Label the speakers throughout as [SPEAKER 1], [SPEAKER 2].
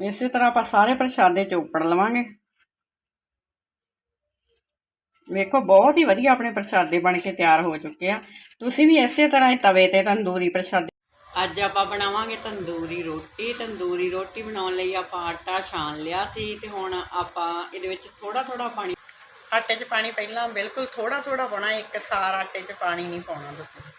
[SPEAKER 1] ਇਸੇ ਤਰ੍ਹਾਂ ਆਪਾਂ ਸਾਰੇ ਪ੍ਰਸ਼ਾਦੇ ਚੋਪੜ ਲਵਾਂਗੇ। ਵੇਖੋ, ਬਹੁਤ ਹੀ ਵਧੀਆ ਆਪਣੇ ਪ੍ਰਸ਼ਾਦੇ ਬਣ ਕੇ ਤਿਆਰ ਹੋ ਚੁੱਕੇ ਆ। ਤੁਸੀਂ ਵੀ ਇਸੇ ਤਰ੍ਹਾਂ ਹੀ ਤਵੇ ਤੇ ਤੰਦੂਰੀ ਪ੍ਰਸ਼ਾਦੇ। ਅੱਜ ਆਪਾਂ ਬਣਾਵਾਂਗੇ ਤੰਦੂਰੀ ਰੋਟੀ। ਤੰਦੂਰੀ ਰੋਟੀ ਬਣਾਉਣ ਲਈ ਆਪਾਂ ਆਟਾ ਛਾਣ ਲਿਆ ਸੀ ਤੇ ਹੁਣ ਆਪਾਂ ਇਹਦੇ ਵਿੱਚ ਥੋੜਾ ਥੋੜਾ ਪਾਣੀ ਆਟੇ 'ਚ ਪਾਣੀ ਪਹਿਲਾਂ ਬਿਲਕੁਲ ਥੋੜਾ ਥੋੜਾ ਪਾਉਣਾ, ਇੱਕ ਸਾਰ ਆਟੇ 'ਚ ਪਾਣੀ ਨਹੀਂ ਪਾਉਣਾ ਤੁਸੀਂ।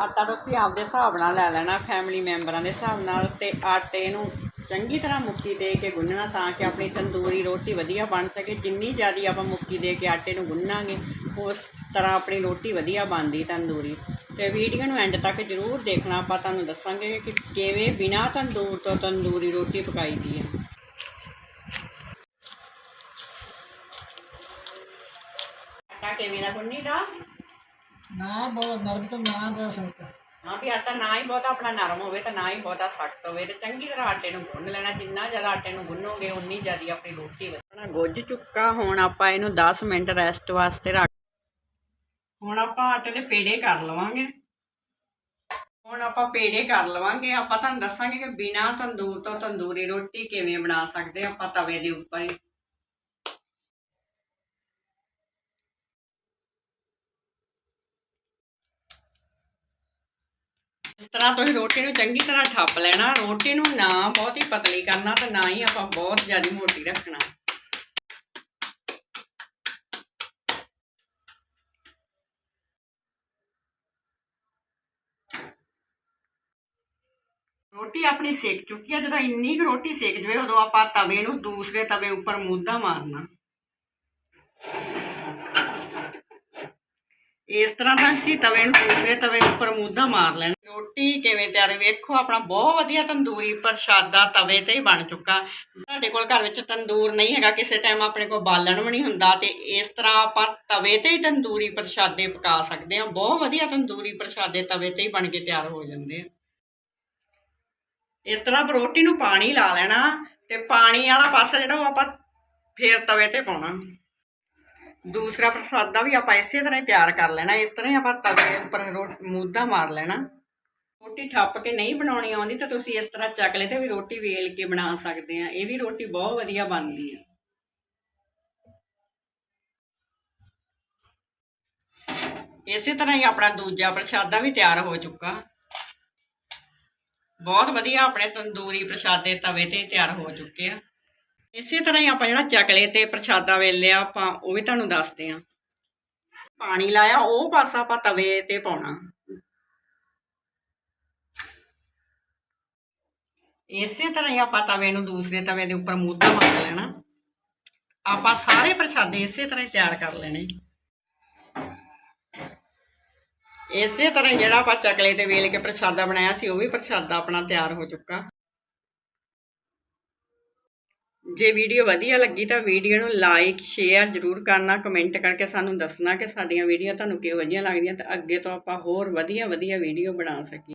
[SPEAKER 1] ਆਟਾ ਤੁਸੀਂ ਆਪਦੇ ਹਿਸਾਬ ਨਾਲ ਲੈ ਲੈਣਾ ਫੈਮਿਲੀ ਮੈਂਬਰਾਂ ਦੇ ਹਿਸਾਬ ਨਾਲ ਤੇ ਆਟੇ ਨੂੰ ਚੰਗੀ ਤਰ੍ਹਾਂ ਮੁੱਕੀ ਦੇ ਕੇ ਗੁੰਨਣਾ ਤਾਂ ਕਿ ਆਪਣੀ ਤੰਦੂਰੀ ਰੋਟੀ ਵਧੀਆ ਬਣ ਸਕੇ। ਜਿੰਨੀ ਜ਼ਿਆਦਾ ਆਪਾਂ ਮੁੱਕੀ ਦੇ ਕੇ ਆਟੇ ਨੂੰ ਗੁੰਨਾਂਗੇ, ਉਸ ਤਰ੍ਹਾਂ ਆਪਣੀ ਰੋਟੀ ਵਧੀਆ ਬਣਦੀ ਤੰਦੂਰੀ। ਤੇ ਵੀਡੀਓ ਨੂੰ ਐਂਡ ਤੱਕ ਜ਼ਰੂਰ ਦੇਖਣਾ, ਆਪਾਂ ਤੁਹਾਨੂੰ ਦੱਸਾਂਗੇ ਕਿ ਕਿਵੇਂ ਬਿਨਾਂ ਤੰਦੂਰ ਤੋਂ ਤੰਦੂਰੀ ਰੋਟੀ ਪਕਾਈ ਦੀ ਹੈ। ਆਟਾ ਕਿਵੇਂ ਦਾ ਗੁੰਨੀ ਦਾ
[SPEAKER 2] ਨਾ ਬਹੁਤ, ਨਰਮ ਤੇ ਨਾ ਬਹੁਤ ਸਖਤ
[SPEAKER 1] ਹਾਂ ਵੀ ਆਟਾ ਨਾ ਹੀ ਬਹੁਤਾ ਆਪਣਾ ਨਰਮ ਹੋਵੇ ਤੇ ਨਾ ਹੀ ਬਹੁਤਾ ਸਖਤ ਹੋਵੇ ਤੇ ਚੰਗੀ ਤਰ੍ਹਾਂ ਆਟੇ ਨੂੰ ਗੁੰਨ ਲੈਣਾ, ਜਿੰਨਾ ਜ਼ਿਆਦਾ ਆਟੇ ਨੂੰ ਗੁੰਨੋਗੇ ਉਨੀ ਜ਼ਿਆਦਾ ਆਪਣੀ ਰੋਟੀ ਬਣਨਾ ਗੁੱਝ ਚੁੱਕਾ, ਹੁਣ ਆਪਾਂ ਇਹਨੂੰ 10 ਮਿੰਟ ਰੈਸਟ ਵਾਸਤੇ ਰੱਖ ਹੁਣ ਆਪਾਂ ਆਟੇ ਦੇ ਪੇੜੇ ਕਰ ਲਵਾਂਗੇ। ਹੁਣ ਆਪਾਂ ਪੇੜੇ ਕਰ ਲਵਾਂਗੇ। ਆਪਾਂ ਤੁਹਾਨੂੰ ਦੱਸਾਂਗੇ ਕਿ ਬਿਨਾਂ ਤੰਦੂਰ ਤੋਂ ਤੰਦੂਰੀ ਰੋਟੀ ਕਿਵੇਂ ਬਣਾ ਸਕਦੇ ਆਪਾਂ ਤਵੇ ਦੇ ਉੱਪਰ ਹੀ। ਤਰ੍ਹਾਂ ਤੁਸੀਂ ਰੋਟੀ ਨੂੰ ਚੰਗੀ ਤਰ੍ਹਾਂ ਠੱਪ ਲੈਣਾ, ਰੋਟੀ ਨੂੰ ਨਾ ਬਹੁਤ ਹੀ ਪਤਲੀ ਕਰਨਾ ਤੇ ਨਾ ਹੀ ਆਪਾਂ ਬਹੁਤ ਜ਼ਿਆਦਾ ਮੋਟੀ ਰੱਖਣਾ। ਰੋਟੀ ਆਪਣੀ ਸੇਕ ਚੁੱਕੀ ਆ, ਜਦੋਂ ਇੰਨੀ ਕੁ ਰੋਟੀ ਸੇਕ ਜਵੇ, ਉਦੋਂ ਆਪਾਂ ਤਵੇ ਨੂੰ ਦੂਸਰੇ ਤਵੇ ਉੱਪਰ ਮੁੱਦਾ ਮਾਰਨਾ। ਇਸ ਤਰ੍ਹਾਂ ਤਾਂ ਅਸੀਂ ਤਵੇ ਨੂੰ ਦੂਸਰੇ ਤਵੇ ਉੱਪਰ ਮੁੱਦਾ ਮਾਰ ਲੈਣਾ। ਰੋਟੀ ਕਿਵੇਂ ਤਿਆਰ ਹੋਈ? ਵੇਖੋ, ਆਪਣਾ ਬਹੁਤ ਵਧੀਆ ਤੰਦੂਰੀ ਪ੍ਰਸ਼ਾਦਾ ਤਵੇ ਤੇ ਹੀ ਬਣ ਚੁੱਕਾ। ਤੁਹਾਡੇ ਕੋਲ ਘਰ ਵਿੱਚ ਤੰਦੂਰ ਨਹੀਂ ਹੈਗਾ, ਕਿਸੇ ਟਾਈਮ ਆਪਣੇ ਕੋਲ ਬਾਲਣ ਵੀ ਨਹੀਂ ਹੁੰਦਾ ਤੇ ਇਸ ਤਰ੍ਹਾਂ ਆਪਾਂ ਤਵੇ ਤੇ ਹੀ ਤੰਦੂਰੀ ਪ੍ਰਸ਼ਾਦੇ ਪਕਾ ਸਕਦੇ ਹਾਂ। ਬਹੁਤ ਵਧੀਆ ਤੰਦੂਰੀ ਪ੍ਰਸ਼ਾਦੇ ਤਵੇ ਤੇ ਹੀ ਬਣ ਕੇ ਤਿਆਰ ਹੋ ਜਾਂਦੇ ਆ। ਇਸ ਤਰ੍ਹਾਂ ਆਪਾਂ ਰੋਟੀ ਨੂੰ ਪਾਣੀ ਲਾ ਲੈਣਾ ਤੇ ਪਾਣੀ ਵਾਲਾ ਪਾਸਾ ਜਿਹੜਾ ਉਹ ਆਪਾਂ ਫੇਰ ਤਵੇ ਤੇ ਪਾਉਣਾ। ਦੂਸਰਾ ਪ੍ਰਸਾਦਾ ਵੀ ਆਪਾਂ ਇਸੇ ਤਰ੍ਹਾਂ ਹੀ ਤਿਆਰ ਕਰ ਲੈਣਾ। ਇਸ ਤਰ੍ਹਾਂ ਹੀ ਆਪਾਂ ਤਵੇ ਉੱਪਰ ਰੋ- ਮੂਧਾ ਮਾਰ ਲੈਣਾ। ਰੋਟੀ ਠੱਪ ਕੇ ਨਹੀਂ ਬਣਾਉਣੀ ਆਉਂਦੀ ਤਾਂ ਤੁਸੀਂ ਇਸ ਤਰ੍ਹਾਂ ਚਕਲੇ ਤੇ ਵੀ ਰੋਟੀ ਵੇਲ ਕੇ ਬਣਾ ਸਕਦੇ ਆ। ਇਹ ਵੀ ਰੋਟੀ ਬਹੁਤ ਵਧੀਆ ਬਣਦੀ ਹੈ ਇਸੇ ਤਰ੍ਹਾਂ ਹੀ ਆਪਣਾ ਦੂਜਾ ਪ੍ਰਸ਼ਾਦਾ ਵੀ ਤਿਆਰ ਹੋ ਚੁੱਕਾ। ਬਹੁਤ ਵਧੀਆ ਆਪਣੇ ਤੰਦੂਰੀ ਪ੍ਰਸ਼ਾਦੇ ਤਵੇ ਤੇ ਤਿਆਰ ਹੋ ਚੁੱਕੇ ਆ। ਇਸੇ ਤਰ੍ਹਾਂ ਹੀ ਆਪਾਂ ਜਿਹੜਾ ਚਕਲੇ ਤੇ ਪ੍ਰਸ਼ਾਦਾ ਵੇਲਿਆ ਆਪਾਂ ਉਹ ਵੀ ਤੁਹਾਨੂੰ ਦੱਸਦੇ ਆ। ਪਾਣੀ ਲਾਇਆ, ਉਹ ਪਾਸਾ ਆਪਾਂ ਤਵੇ ਤੇ ਪਾਉਣਾ। ਇਸੇ ਤਰ੍ਹਾਂ ਹੀ ਆਪਾਂ ਤਵੇ ਨੂੰ ਦੂਸਰੇ ਤਵੇ ਦੇ ਉੱਪਰ ਮੁੱਦਾ ਮਾਰ ਲੈਣਾ। ਆਪਾਂ ਸਾਰੇ ਪ੍ਰਸ਼ਾਦੇ ਇਸੇ ਤਰ੍ਹਾਂ ਹੀ ਤਿਆਰ ਕਰ ਲੈਣੇ। ਇਸੇ ਤਰ੍ਹਾਂ ਹੀ ਜਿਹੜਾ ਆਪਾਂ ਚਕਲੇ ਤੇ ਵੇਲ ਕੇ ਪ੍ਰਸ਼ਾਦਾ ਬਣਾਇਆ ਸੀ, ਉਹ ਵੀ ਪ੍ਰਸ਼ਾਦਾ ਆਪਣਾ ਤਿਆਰ ਹੋ ਚੁੱਕਾ। ਜੇ ਵੀਡੀਓ ਵਧੀਆ ਲੱਗੀ ਤਾਂ ਵੀਡੀਓ ਨੂੰ ਲਾਈਕ ਸ਼ੇਅਰ ਜ਼ਰੂਰ ਕਰਨਾ ਕਮੈਂਟ ਕਰਕੇ ਸਾਨੂੰ ਦੱਸਣਾ ਕਿ ਸਾਡੀਆਂ ਵੀਡੀਓ ਤੁਹਾਨੂੰ ਕਿਹੋ ਜਿਹੀਆਂ ਲੱਗਦੀਆਂ ਤੇ ਅੱਗੇ ਤੋਂ ਆਪਾਂ ਹੋਰ ਵਧੀਆ ਵਧੀਆ ਵੀਡੀਓ ਬਣਾ ਸਕੀਏ।